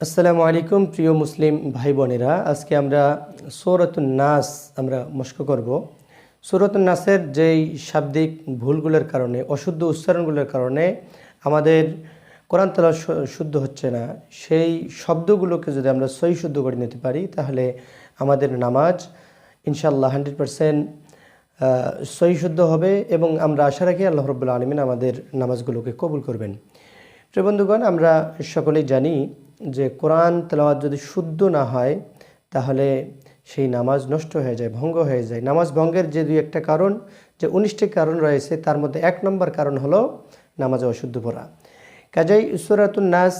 আসসালামু আলাইকুম, প্রিয় মুসলিম ভাই বোনেরা আজকে আমরা সৌরতুন নাস আমরা মস্ক করব। সৌরতুন নাসের যেই শাব্দিক ভুলগুলোর কারণে, অশুদ্ধ উচ্চারণগুলোর কারণে আমাদের কোরআন তালা শুদ্ধ হচ্ছে না। সেই শব্দগুলোকে যদি আমরা সই শুদ্ধ করে নিতে পারি, তাহলে আমাদের নামাজ ইনশাল্লাহ হান্ড্রেড পারসেন্ট সই শুদ্ধ হবে এবং আমরা আশা রাখি আল্লাহ রব্বুল্লা আলমিন আমাদের নামাজগুলোকে কবুল করবেন। প্রিয় বন্ধুগণ, আমরা সকলেই জানি যে কোরআন তেলাওয়াত যদি শুদ্ধ না হয়, তাহলে সেই নামাজ নষ্ট হয়ে যায়, ভঙ্গ হয়ে যায়। নামাজ ভঙ্গের যে দুই একটা কারণ, যে উনিশটি কারণ রয়েছে, তার মধ্যে এক নম্বর কারণ হলো নামাজে অশুদ্ধ পড়া। কাজেই সুরাতুন নাস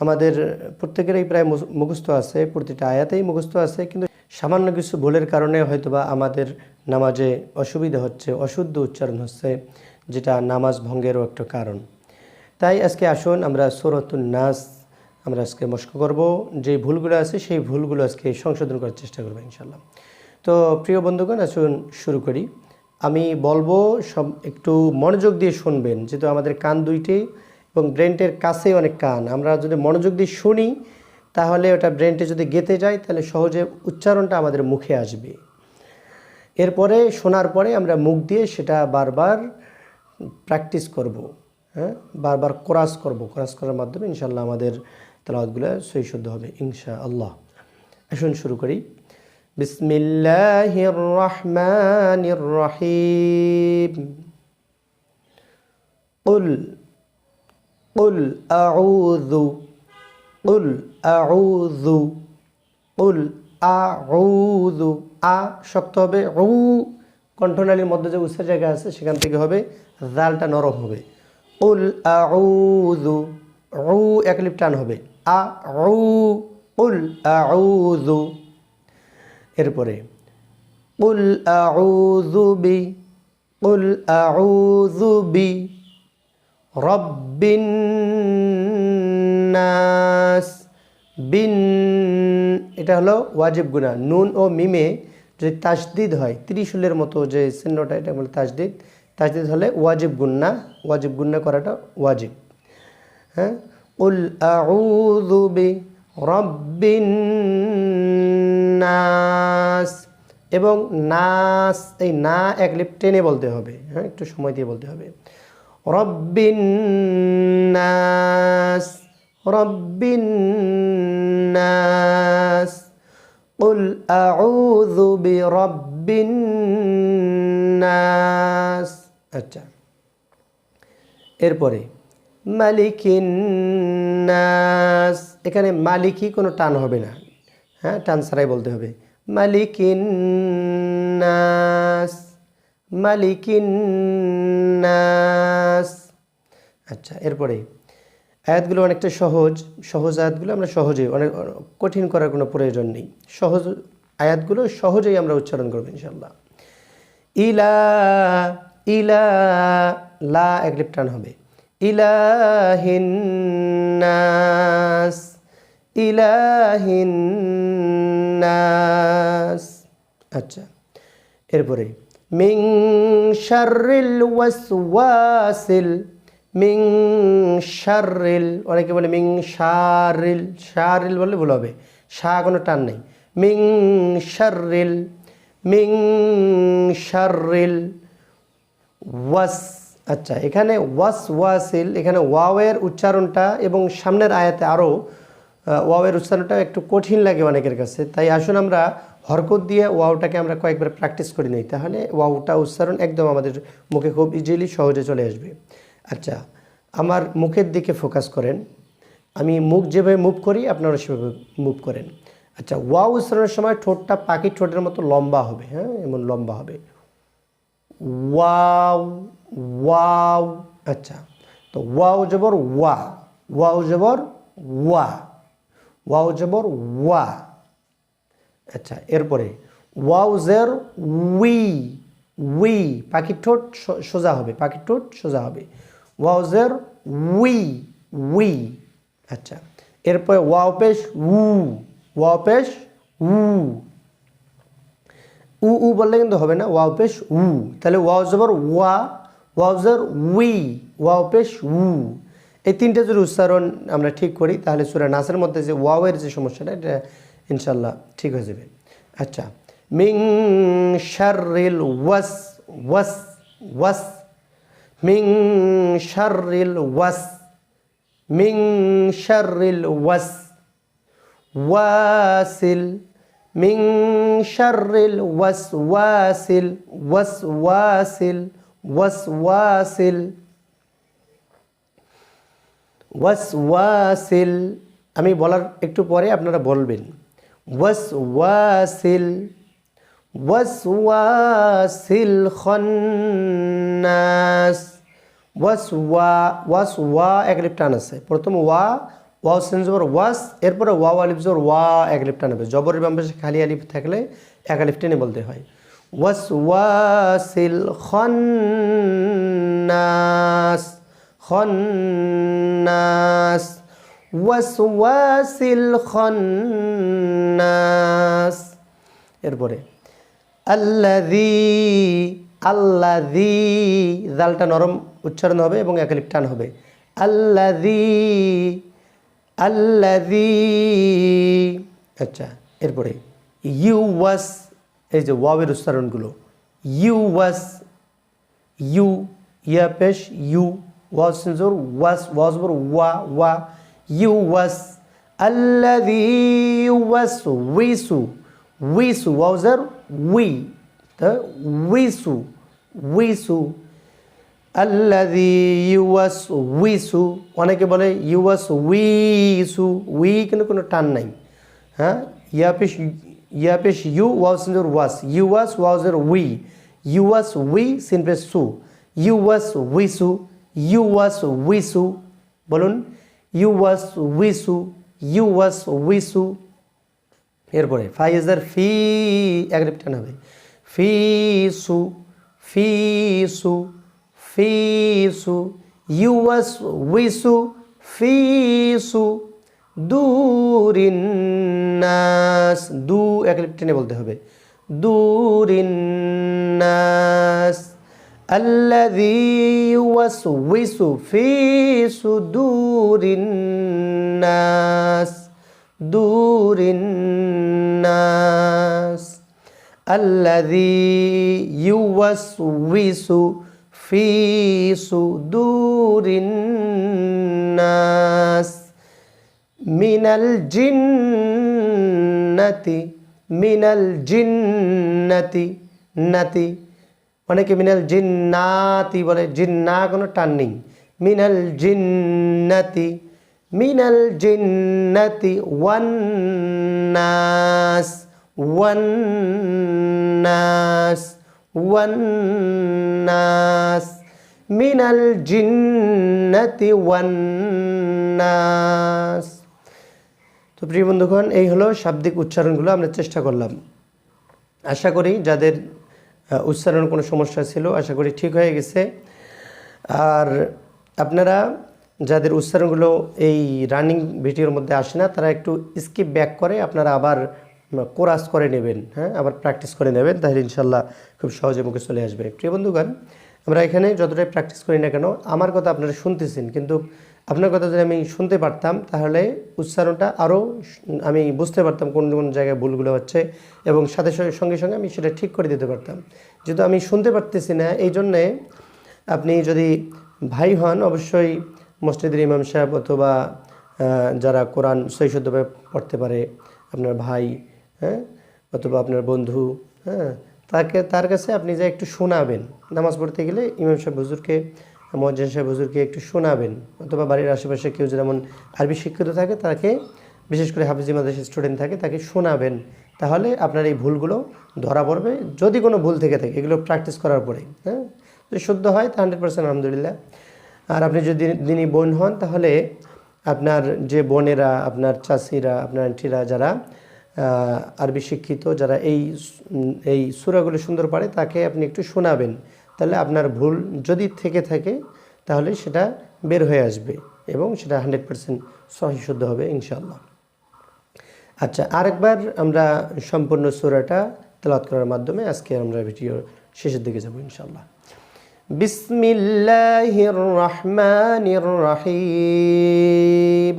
আমাদের প্রত্যেকেরই প্রায় মুখস্থ আছে, প্রতিটা আয়াতেই মুখস্থ আছে, কিন্তু সামান্য কিছু ভুলের কারণে হয়তোবা আমাদের নামাজে অসুবিধা হচ্ছে, অশুদ্ধ উচ্চারণ হচ্ছে, যেটা নামাজ ভঙ্গেরও একটা কারণ। তাই আজকে আসুন আমরা সুরতুন নাস আমরা আজকে মস্ক করব। যে ভুলগুলো আছে, সেই ভুলগুলো আজকে সংশোধন করার চেষ্টা করব ইনশাল্লাহ তো প্রিয় বন্ধুগণ, আসুন শুরু করি। আমি বলব, সব একটু মনোযোগ দিয়ে শুনবেন, যেহেতু আমাদের কান দুইটি এবং ব্রেনটের কাছে অনেক কান। আমরা যদি মনোযোগ দিয়ে শুনি, তাহলে ওটা ব্রেনটে যদি গেতে যায়, তাহলে সহজে উচ্চারণটা আমাদের মুখে আসবে। এরপরে, শোনার পরে আমরা মুখ দিয়ে সেটা বারবার প্র্যাকটিস করব হ্যাঁ? বারবার কোরাস করব। ক্রাস করার মাধ্যমে ইনশাল্লাহ আমাদের তালাওয়াতগুলো সই শুদ্ধ হবে ইনশা আল্লাহ আসুন শুরু করি বিসমিল্লাহির রহমানির রহিম قل قل أعوذ قل أعوذ قل أعوذ আ শক্ত হবে উ কণ্ঠনালীর মধ্যে যে উৎসের জায়গা আছে সেখান থেকে হবে জালটা নরম হবে উল আউযু উ একলিপ টান হবে আ উ উল এরপরে উল আউযু বি উল আউযু বি, রব্বিন বিন, এটা হলো ওয়াজিব গুণা নুন ও মিমে যদি তাসদিদ হয়, ত্রিশুলের মতো যে চিহ্নটা, এটা বলে তাসদিদ। তাসদিদ হলে ওয়াজিব গুন্না ওয়াজিব গুন্না করাটা ওয়াজিব। হ্যাঁ? উল আউযু বি রব্বিন নাস এবং নাস এই না এক লিপ টেনে বলতে হবে হ্যাঁ একটু সময় দিয়ে বলতে হবে রব্বিন নাস রব্বিন নাস قل أعوذ برب الناس আচ্ছা এরপরে মালিকিন নাস এখানে মালিকই কোনো টান হবে না। হ্যাঁ টান ছাড়াই বলতে হবে। মালিকিন নাস মালিকিন নাস আচ্ছা এরপরে আয়াতগুলো অনেকটা সহজ। সহজ আয়াতগুলো আমরা সহজেই অনেক কঠিন করার কোনো প্রয়োজন নেই। সহজ আয়াতগুলো সহজেই আমরা উচ্চারণ করব ইনশাল্লাহ ইলা ইলা, লা এক লিপ টান হবে। ইলাহিন নাস ইলাহিন নাস আচ্ছা এরপরে মিং শাররিল ওয়াসওয়াসিল মিং শাররিল, অনেকে বলে মিং শারিল শারিল বললে ভুল হবে, শা কোনো টান নেই মিং শাররিল মিং শাররিল ওয়াস আচ্ছা এখানে ওয়াস ওয়াসিল এখানে ওয়াওয়ের উচ্চারণটা এবং সামনের আয়াতে আরও ওয়াওয়ের উচ্চারণটা একটু কঠিন লাগে অনেকের কাছে। তাই আসুন আমরা হরকত দিয়ে ওয়াওটাকে আমরা কয়েকবার প্র্যাকটিস করে নিই। তাহলে ওয়াওটা উচ্চারণ একদম আমাদের মুখে খুব ইজিলি সহজে চলে আসবে। আচ্ছা আমার মুখের দিকে ফোকাস করেন। আমি মুখ যেভাবে মুভ করি, আপনারা সেভাবে মুভ করেন। আচ্ছা ওয়াও উচ্চারণের সময় ঠোঁটটা পাখির ঠোঁটের মতো লম্বা হবে হ্যাঁ এমন লম্বা হবে। ওয়াও ওয়াও আচ্ছা। তো ওয়াও জবর ওয়া, ওয়াও জবর ওয়া, ওয়াও জবর ওয়া। আচ্ছা এরপরে ওয়াউজের উই উই পাখির ঠোঁট সোজা হবে পাখির ঠোঁট সোজা হবে। ওয়াউজের উই উই আচ্ছা। এরপরে ওয়াও পেশ উ, ওয়াও পেশ উ। উ উ বললে কিন্তু হবে না, ওয়াও পেশ উ। তাহলে ওয়াও জবর ওয়া, ওয়াও জের উই, ওয়াও পেশ উ। এই তিনটে যদি উচ্চারণ আমরা ঠিক করি, তাহলে সুরা নাসের মধ্যে যে ওয়াওয়ের যে সমস্যাটা, এটা ইনশাল্লাহ ঠিক হয়ে যাবে। আচ্ছা মিং শারিল ওয়াস ওয়াস ওয়াস। মিং শারিল ওয়াস, মিং শারিল ওয়াস। ওয়াসিল মিং শারিল ওয়াসওয়াসিল ওয়াসওয়াসিল ওয়াসওয়াসিল ওয়াসওয়াসিল। আমি বলার একটু পরে আপনারা বলবেন। ওয়াসওয়াসিল ওয়াসওয়াসিল খন্নাস। ওয়াসওয়া ওয়াসওয়া, এক লিপ আছে। প্রথম ওয়া ওয়াও সেন জবর ওয়াস, এরপরে ওয়া আলিফ জবর ওয়া এক লিপ টান হবে জবরের বাম খালি আলিফ থাকলে এক আলিফ টেনে বলতে হয়। ওয়াসওয়াসিল খন্নাস খন্নাস। ওয়াসওয়াসিল খন্নাস। এরপরে আল্লাদি আল্লাদি জালটা নরম উচ্চারণ হবে এবং একালিপ টান হবে। আল্লাদি আল্লাদি আচ্ছা এরপরে ইউ ওয়াস, এই যে ওয়াবের উচ্চারণগুলো, ইউ ওয়াস, ইউ, ইয়া পেশ, ইউ ওয়াজ জোর, ওয়াস ওয়াজ বর ওয়া ওয়া, ইউ ওয়াস আল্লাদি ওয়াস উইসু উইসু ওয়াউজার উই, তা উইসু উইসু আল্লাদি ইউয়াস উইসু অনেকে বলে ইউয়াস উইসু উই কিন্তু কোনো টান নাই। হ্যাঁ? ইয়াপেশ ইয়াপেশ ইউ ওয়াস ওয়াস ইউয়াস ওয়াজের উই ইউয়াস উই সিনপেশ সু ইউয়াস উইসু ইউয়াস উইসু, বলুন ইউয়াস উইসু ইউয়াস উইসু। এরপরে ফাইজার ফি, এক টান হবে ফি সু ফি সু ফি সু ইউয়াস উইসু ফি সু দুরিন্নাস দু এক টেনে বলতে হবে দুরিন্নাস الذي يوسوس في صدور الناس دور الناس الذي يوسوس في صدور الناس من الجنة من الجنة نتي অনেকে মিনাল জিন্নাতি বলে জিন্না কোনো টান নেই মিনাল জিন্নাতি মিনাল জিন্নাতি ওয়ান্নাস ওয়ান্নাস ওয়ান্নাস মিনাল জিন্নাতি ওয়ান্নাস তো প্রিয় বন্ধুগণ, এই হলো শাব্দিক উচ্চারণগুলো আমরা চেষ্টা করলাম। আশা করি যাদের উচ্চারণ কোনো সমস্যা ছিল, আশা করি ঠিক হয়ে গেছে। আর আপনারা যাদের উচ্চারণগুলো এই রানিং ভিডিওর মধ্যে আসে না, তারা একটু স্কিপ ব্যাক করে, আপনারা আবার কোরাস করে নেবেন হ্যাঁ আবার প্র্যাকটিস করে নেবেন, তাহলে ইনশাল্লাহ খুব সহজে মুখে চলে আসবে। প্রিয় বন্ধুগণ, আমরা এখানে যতটাই প্র্যাকটিস করি না কেন, আমার কথা আপনারা শুনতেছেন, কিন্তু আপনার কথা যদি আমি শুনতে পারতাম, তাহলে উচ্চারণটা আরও আমি বুঝতে পারতাম কোন কোন জায়গায় ভুলগুলো হচ্ছে এবং সাথে সঙ্গে সঙ্গে আমি সেটা ঠিক করে দিতে পারতাম। যেহেতু আমি শুনতে পারতেছি না, এই জন্যে আপনি যদি ভাই হন, অবশ্যই মসজিদের ইমাম সাহেব অথবা যারা কোরআন সৈশুদ্ধভাবে পড়তে পারে, আপনার ভাই হ্যাঁ? অথবা আপনার বন্ধু হ্যাঁ? তাকে, তার কাছে আপনি যা একটু শোনাবেন, নামাজ পড়তে গেলে ইমাম সাহেব হুজুরকে মজ্জান সাহেব হুজুরকে একটু শোনাবেন, অথবা বাড়ির আশেপাশে কেউ যেমন আরবি শিক্ষিত থাকে, তাকে, বিশেষ করে হাফিজি মাদ্রাসা স্টুডেন্ট থাকে, তাকে শোনাবেন। তাহলে আপনার এই ভুলগুলো ধরা পড়বে, যদি কোনো ভুল থেকে থাকে, এগুলো প্র্যাকটিস করার পরে হ্যাঁ? যদি শুদ্ধ হয়, তা হান্ড্রেড পার্সেন্ট আলহামদুলিল্লাহ। আর আপনি যদি দিনই বোন হন, তাহলে আপনার যে বোনেরা, আপনার চাষিরা, আপনার আন্টিরা যারা আরবি শিক্ষিত যারা এই এই সুরাগুলো সুন্দর পারে, তাকে আপনি একটু শোনাবেন। তাহলে আপনার ভুল যদি থেকে থাকে, তাহলে সেটা বের হয়ে আসবে এবং সেটা হান্ড্রেড পারসেন্ট সহিশুদ্ধ হবে ইনশাল্লাহ আচ্ছা আরেকবার আমরা সম্পূর্ণ সুরাটা তেলাত করার মাধ্যমে আজকে আমরা ভিডিও শেষের দিকে যাব ইনশাল্লাহ বিসমিল্লাহ রহমান রাহিম।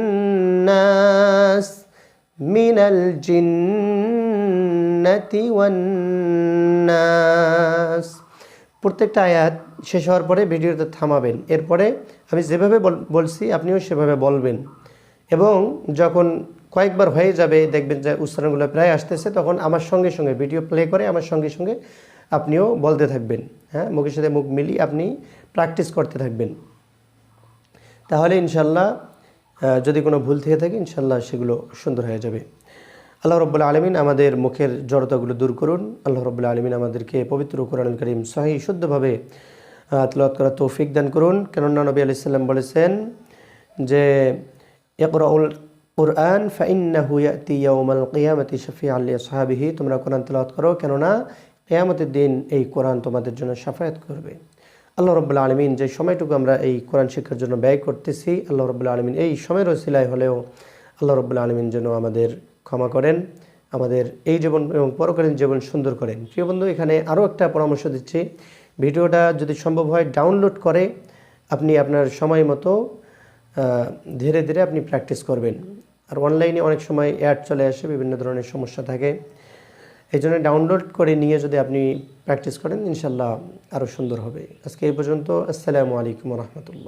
من الجنة والناس প্রত্যেকটা আয়াত শেষ হওয়ার পরে ভিডিওতে থামাবেন এরপরে আমি যেভাবে বল- বলছি আপনিও সেভাবে বলবেন এবং যখন কয়েকবার হয়ে যাবে দেখবেন যে উচ্চারণগুলো প্রায় আসতেছে তখন আমার সঙ্গে সঙ্গে ভিডিও প্লে করে আমার সঙ্গে সঙ্গে আপনিও বলতে থাকবেন হ্যাঁ মুখের সাথে মুখ মিলিয়ে আপনি প্র্যাকটিস করতে থাকবেন তাহলে ইনশাল্লাহ আহ, যদি কোনো ভুল থেকে থাকে ইনশাল্লাহ সেগুলো সুন্দর হয়ে যাবে। আল্লাহ রব্বুল্লা আলমিন আমাদের মুখের জড়তাগুলো দূর করুন। আল্লাহ রব্বুল্লা আলমিন আমাদেরকে পবিত্র কোরআন করিম সহি, শুদ্ধভাবে তলাত করার তৌফিক দান করুন। কেননা নবী আলাইসাল্লাম বলেছেন যে, ইকরাউল কোরআন ফাইন্নাহু ইয়াতি কিয়ামতি শফি আল্লি সাহাবিহি তোমরা কোরআন তেলাওয়াত করো, কেননা কেয়ামতের দিন এই কোরআন তোমাদের জন্য সাফায়াত করবে। আল্লাহ রব্বুল্লা আলমিন যে সময়টুকু আমরা এই কোরআন শিক্ষার জন্য ব্যয় করতেছি, আল্লাহ রব্বুল্লা আলমিন এই সময়ের ওসিলায় হলেও আল্লাহ রব্বুল্লা আলমিন যেন আমাদের ক্ষমা করেন, আমাদের এই জীবন এবং পরকালীন জীবন সুন্দর করেন। প্রিয় বন্ধু, এখানে আরও একটা পরামর্শ দিচ্ছি। ভিডিওটা যদি সম্ভব হয়, ডাউনলোড করে আপনি আপনার সময় মতো ধীরে ধীরে আপনি প্র্যাকটিস করবেন। আর অনলাইনে অনেক সময় অ্যাড চলে আসে, বিভিন্ন ধরনের সমস্যা থাকে। এই জন্য ডাউনলোড করে নিয়ে যদি আপনি প্র্যাকটিস করেন, ইনশাল্লাহ আরও সুন্দর হবে। আজকে এই পর্যন্ত আসসালামু আলাইকুম রহমতুল্লাহ।